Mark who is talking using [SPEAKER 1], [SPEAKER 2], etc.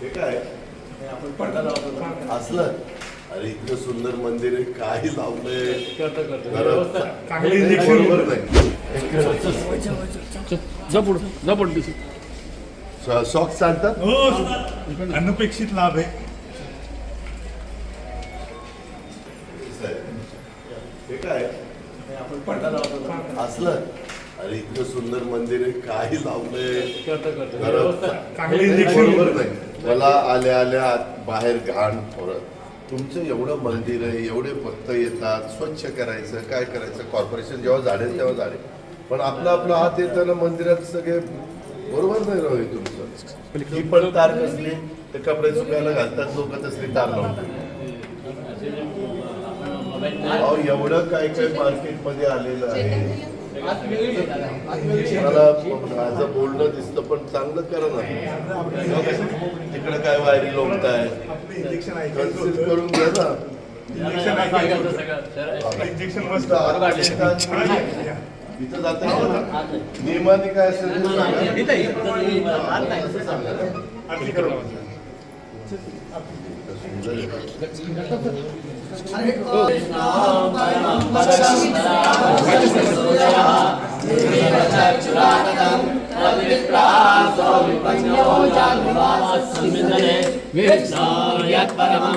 [SPEAKER 1] हे काय?
[SPEAKER 2] आपण पडदा लावतो
[SPEAKER 1] असलं? अरे इतकं सुंदर मंदिर आहे काय लावलंय? बरोबर नाही. सॉक्स चालतात?
[SPEAKER 3] हो अनपेक्षित लाभ आहे.
[SPEAKER 1] हे काय?
[SPEAKER 2] आपण पडदा लावतो
[SPEAKER 1] असलं? अरे इतकं सुंदर मंदिर आहे काय लावलंय? बरोबर नाही. मला आल्या आल्या आत बाहेर घाण थोडं तुमचं एवढं मंदिर आहे एवढे भक्त येतात स्वच्छ करायचं काय करायचं? कॉर्पोरेशन जेव्हा झाडेल तेव्हा झाडे पण आपलं आपलं हात येताना मंदिरात सगळे बरोबर नाही राहू तुमचं. ही पण तार कसली? ते कपडे सुकायला घालतात लोक तसली तार लावतात अहो एवढं काय काय मार्केटमध्ये आलेलं आहे. मला माझं बोलणं दिसतं पण चांगलं करा ना. तिकडे काय वायरी लोकताय कन्सिल करून घ्या ना.
[SPEAKER 3] इंजेक्शन
[SPEAKER 2] सगळं
[SPEAKER 3] इंजेक्शन मस्त
[SPEAKER 1] इथं आत येतात, इथं जाता नियमाने काय असेल ते सांगा. असं सांगा ना. सुंदर आहे.
[SPEAKER 4] यत्परमं